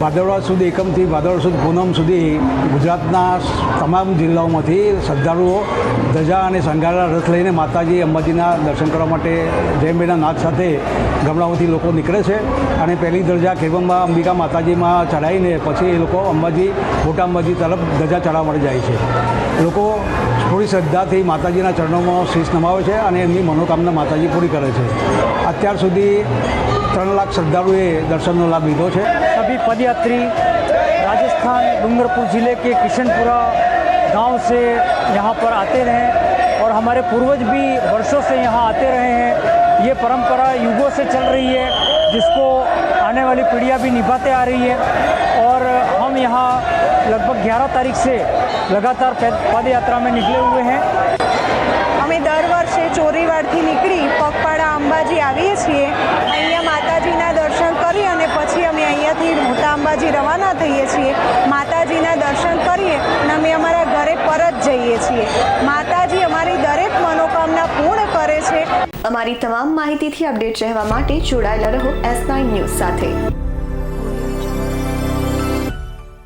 ભાદરવા સુદ એકમથી ભાદરવા સુદ પૂનમ સુધી ગુજરાતના તમામ જિલ્લાઓમાંથી શ્રદ્ધાળુઓ ધજા અને શણગારેલા રથ લઈને માતાજી, અંબાજીના દર્શન કરવા માટે જયંબેના નાથ સાથે ગામડાઓથી લોકો નીકળે છે અને પહેલી દરજા ખેરબંબા અંબિકા માતાજીમાં ચડાવીને પછી એ લોકો અંબાજી, મોટા અંબાજી તરફ ધજા ચડાવવા માટે જાય છે. લોકો થોડી શ્રદ્ધાથી માતાજીના ચરણોમાં શીશ નમાવે છે અને એમની મનોકામના માતાજી પૂરી કરે છે અત્યાર સુધી ત્રણ લાખ શ્રદ્ધાળુએ દર્શનનો લાભ લીધો છે सभी पदयात्री राजस्थान डूंगरपुर जिले के किशनपुरा गांव से यहाँ पर आते रहे और हमारे पूर्वज भी वर्षों से यहाँ आते रहे हैं ये परंपरा युगों से चल रही है जिसको आने वाली पीढ़ियाँ भी निभाते आ रही है और हम यहाँ लगभग 11 तारीख से लगातार पद पद यात्रा में निकले हुए हैं અમે દર વર્ષે ચોરીવાડથી નીકળી પગપાળા અંબાજી આવીએ છીએ અહીંયા માતાજીના દર્શન કરી અને પછી અમે અહીંયાથી મોટા અંબાજી રવાના થઈએ છીએ માતાજીના દર્શન કરીએ અને અમે અમારા ઘરે પરત જઈએ છીએ માતાજી અમારી દરેક મનોકામના પૂર્ણ કરે છે અમારી તમામ માહિતીથી અપડેટ રહેવા માટે જોડાયેલા રહો એસ નાઇન ન્યૂઝ સાથે